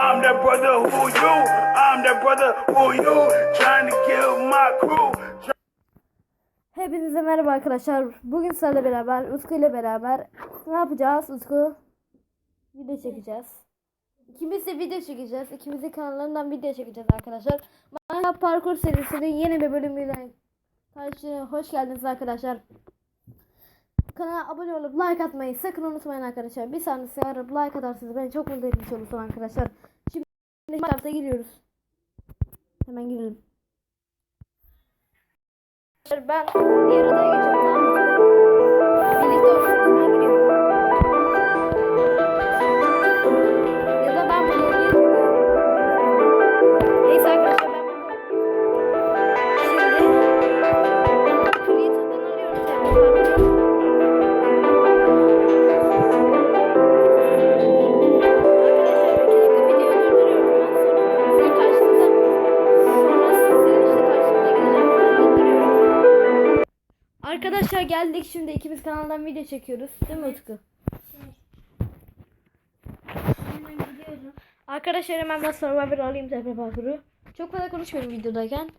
I'm that brother who you, I'm that brother who you, trying to kill my crew. Hepinize merhaba arkadaşlar. Bugün sizlerle beraber, Utku ile beraber ne yapacağız Utku? Video çekeceğiz. İkimiz de video çekeceğiz. İkimizin kanallarından video çekeceğiz arkadaşlar. Minecraft Parkur serisinin yeni bir bölümüyle karşınıza hoş geldiniz arkadaşlar. Kanala abone olup like atmayı sakın unutmayın arkadaşlar. Bir saniye arayıp like atarsınız beni çok mutlu etmiş olursunuz arkadaşlar. Şimdi Minecraft'a giriyoruz. Hemen girelim. Ben diğer odaya geçiyorum Arkadaşlar geldik şimdi ikimiz kanaldan video çekiyoruz. Değil mi Utku? Gidiyorum. Arkadaşlar hemen ben Survivor alayım TP parkuru. Çok fazla konuşmuyorum videodayken.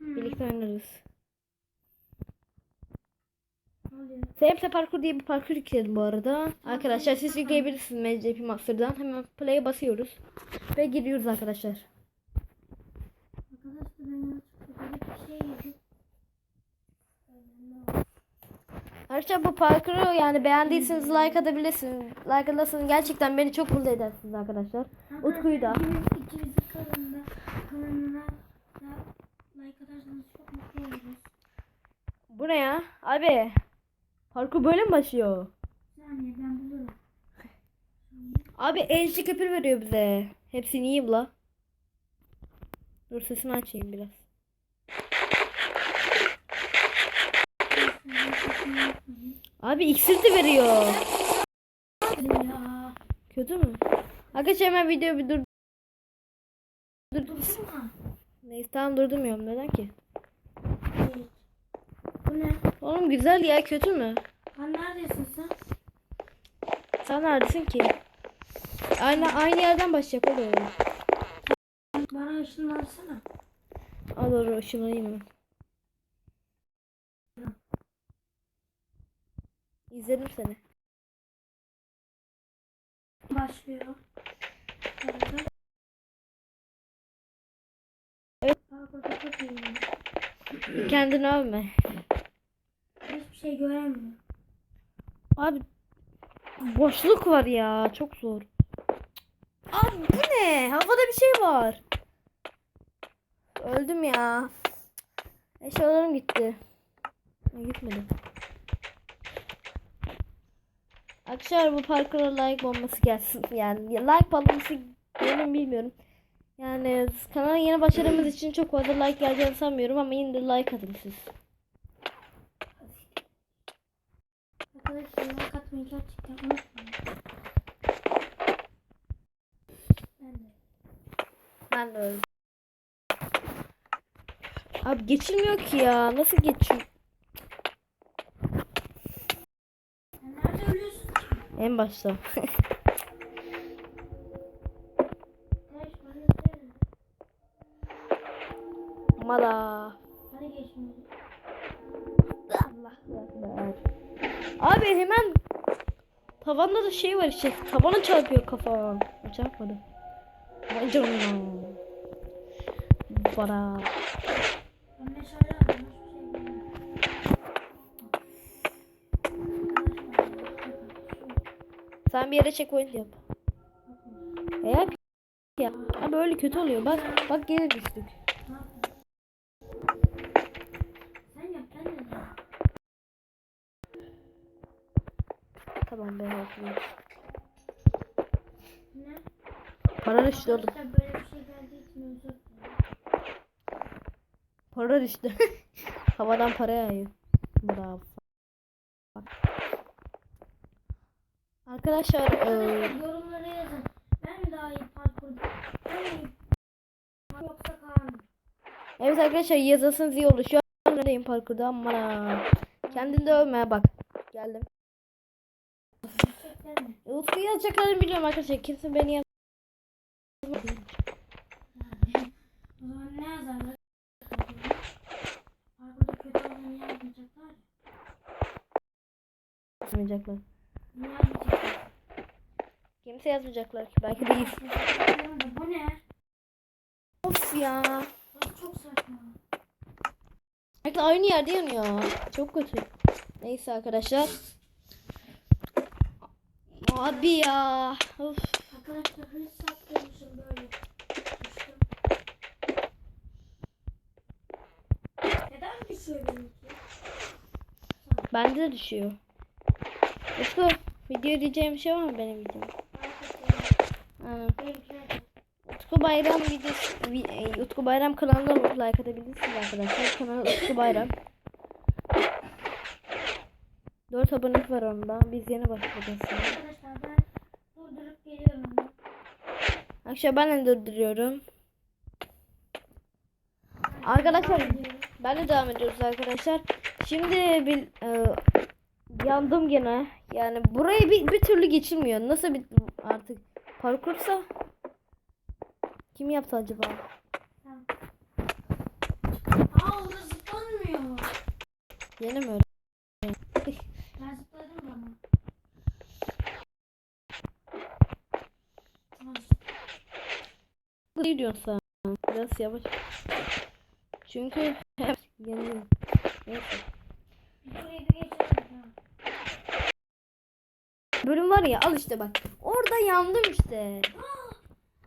Birlikte oynarız. TP parkur diye bir parkur yükledim bu arada. Arkadaşlar siz yükleyebilirsiniz MCP Master'dan. Hemen play'e basıyoruz. Ve giriyoruz arkadaşlar. Arkadaşlar ben şey Arkadaşlar bu parkuru yani beğendiyseniz like atabilirsiniz. Like atarsanız gerçekten beni çok mutlu edersiniz arkadaşlar. Utku'yu da. İkimiz, ikimizin kanalına, kanalına da like atarsanız çok mutlu oluruz. Bu ne ya? Abi. Parkur böyle mi başlıyor? Saniye ben bulurum. Abi enşi köpür veriyor bize. Hepsini yiyeyim la. Dur sesini açayım biraz. Abi iksir de veriyor. Kötü mü? Arkadaşlar hemen videoyu bir dur. Dur. Neyse tamam durdurmuyorum. Neden ki? Bu ne? Oğlum güzel ya kötü mü? Lan neredesin sen? Sen neredesin ki? Aynı aynı yerden başlayacak olur. Bana ışınlansana. Al doğru ışınlayayım mı? İzledim seni. Başlıyor. Evet. Kendini övme. Hiçbir şey göremiyorum. Abi boşluk var ya çok zor. Abi bu ne? Havada bir şey var. Öldüm ya. Eşyalarım gitti. Gitmedi. Arkadaşlar bu parkura like bombası gelsin. Yani like bombası benim bilmiyorum. Yani kanala yeni başladığımız için çok fazla like geleceğini sanmıyorum ama yine de like atın siz. Arkadaşlar like atmayı gerçekten unutmayın. Ben de. Ben de öyle. Abi geçilmiyor ki ya. Nasıl geçiyor? En başta. Bana. Mala. Allah. Abi hemen tavanda da şey var işte. Tavana çarpıyor kafam. Çarpmadı. Vay canına. Sen bir yere checkpoint yap. E yap. Ya. Abi öyle kötü oluyor. Bak bak geri düştük. Tamam ben yapayım. Para düştü oğlum. Böyle şey. Para düştü. Havadan para yağıyor. Bravo. Arkadaşlar, e... yorumlara yazın. Ben daha iyi parkur. Ben. Yoksa Kaan. Evet arkadaşlar yazasınız iyi olur. Şu an neredeyim parkurda ama kendini de bak. Geldim. Utku yazacaklarını biliyorum arkadaşlar. Kimse beni yaz. ne yazarlar? Parkurda kötü olanı yazmayacaklar? Kimse yazmayacaklar ki. Belki değil. Bu ne? Of ya. Burası çok saçma. Belki aynı yerde yanıyor. Çok kötü. Neyse arkadaşlar. Abi ya. Of. Arkadaşlar hırs için böyle düştüm. Neden düşüyor benimki? Bende de düşüyor. Utku video diyeceğim bir şey var mı benim videom? Utku Bayram videosu, vi- e, Utku Bayram kanalına like atabilirsiniz arkadaşlar. Kanal Utku Bayram. 4 abone var onda. Biz yeni şimdi. Arkadaşlar ben durdurup geliyorum. Arkadaşlar ben de durduruyorum. Arkadaşlar ben de devam ediyoruz arkadaşlar. Şimdi bir e, yandım gene. Yani burayı bir, bir türlü geçilmiyor. Nasıl bir artık parkursa kim yaptı acaba? Aa orada zıplanmıyor. Yeni mi öyle? Ben zıpladım ama. Tamam. Ne diyorsun sen? Biraz yavaş. Çünkü hep yanıyor. Neyse. Burayı bir geçelim. Bölüm var ya al işte bak. Orada yandım işte.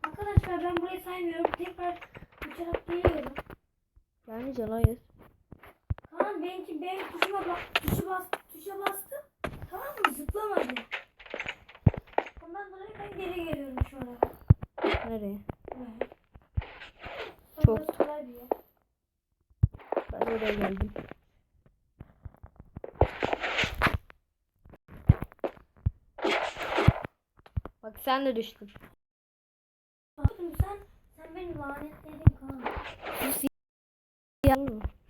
Arkadaşlar ben burayı saymıyorum. Tekrar uçarak geliyorum. Yani can hayır. Kaan benimki benim tuşuma bak tuşa bas tuşa bastım. Tamam mı? Zıplamadı. Ondan dolayı ben geri geliyorum şu an. Nereye? Buraya. Çok. Ben oraya geldim. Sen de düştün. Bakın sen sen beni lanetledin mı?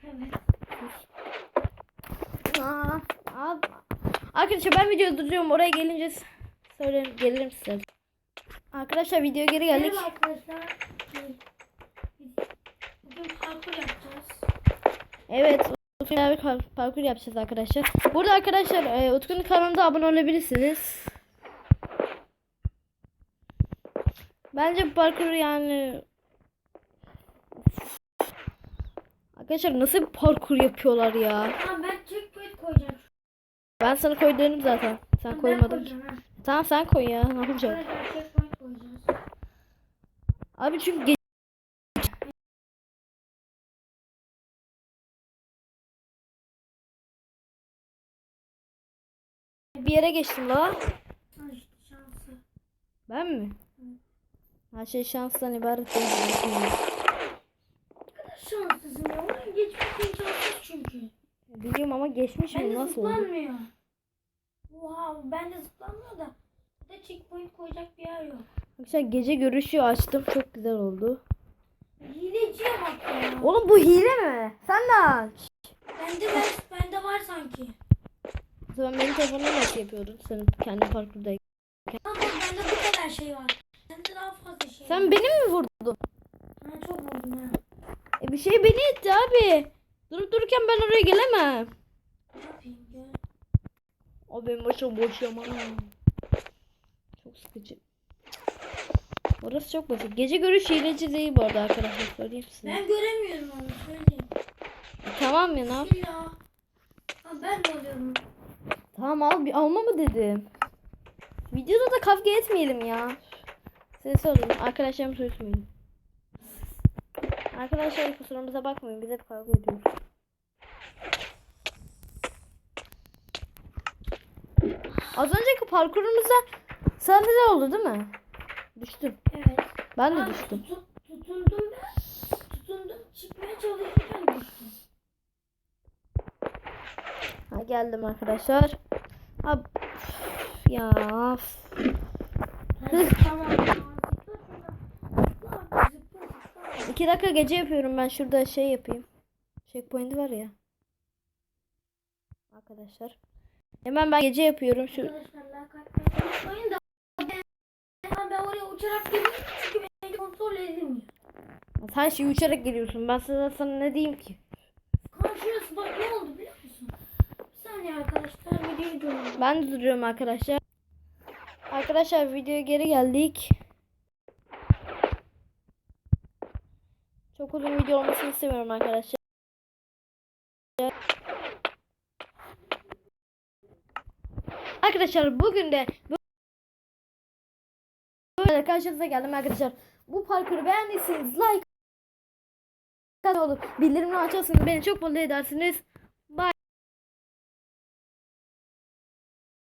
Evet. Aa, abi. Arkadaşlar ben video duruyorum. Oraya gelince söylerim, gelirim size. Arkadaşlar video geri geldik. Merhaba arkadaşlar. Bugün parkur yapacağız. Evet. Utku'yla par- parkur yapacağız arkadaşlar. Burada arkadaşlar e, Utku'nun kanalına abone olabilirsiniz. Bence bu parkuru yani Arkadaşlar nasıl bir parkur yapıyorlar ya? Tamam ben checkpoint koyacağım. Ben sana koydum zaten. Sen Ben koymadın ha. Tamam sen koy ya. Ne koyacağız. Abi çünkü ge- bir yere geçtim la. Ben mi? Her şey şanstan ibaret değil. Şanslısın ya. Oraya geçmişsin şanssız çünkü. Biliyorum ama geçmişim Bende nasıl oldu? zıplanmıyor. Wow, bende zıplanmıyor da. Bir de checkpoint koyacak bir yer yok. Arkadaşlar gece görüşü açtım. Çok güzel oldu. Hileciye bak ya. Oğlum bu hile mi? Sen de aç. Bende, ben, bende var sanki. O zaman benim telefonumda nasıl yapıyordun? Senin kendi parkurdayken. Ama bende bu kadar şey var. Fazla şey Sen beni mi vurdun? Ha, çok vurdum ha. E bir şey beni etti abi. Durup dururken ben oraya gelemem. Ne yapayım gel. O benim başım boş yaman. Çok sıkıcı. Orası çok basit. Gece görüş hileci değil bu arada arkadaşlar. Söyleyeyim size. Ben göremiyorum onu söyleyeyim. E, tamam ya ne yap? Ha, ben de alıyorum. Tamam al bir alma mı dedim. Videoda da kavga etmeyelim ya. Size sorayım. Arkadaşlarım söylemeyin. Arkadaşlar kusurumuza bakmayın. Biz hep kavga ediyoruz. Az önceki parkurumuzda sende de oldu değil mi? Düştüm. Evet. Ben de Ha, düştüm. tutun- tutundum ben. Tutundum. Çıkmaya çalışırken düştüm. Ha, geldim arkadaşlar. Ha, ya. Hadi, tamam. İki dakika gece yapıyorum ben şurada şey yapayım. Checkpoint var ya. Arkadaşlar. Hemen ben gece yapıyorum şu. Arkadaşlar ben, oraya uçarak geliyorum çünkü beni kontrol edilmiyor. Sen şey uçarak geliyorsun. Ben sana, sana ne diyeyim ki? Bak ne oldu biliyor musun? Bir saniye arkadaşlar videoyu. Ben de duruyorum arkadaşlar. Arkadaşlar videoya geri geldik. Çok uzun video olmasını istemiyorum arkadaşlar. Arkadaşlar bugün de böyle karşınıza geldim arkadaşlar. Bu parkuru beğendiyseniz like olup bildirimleri açarsanız beni çok mutlu edersiniz.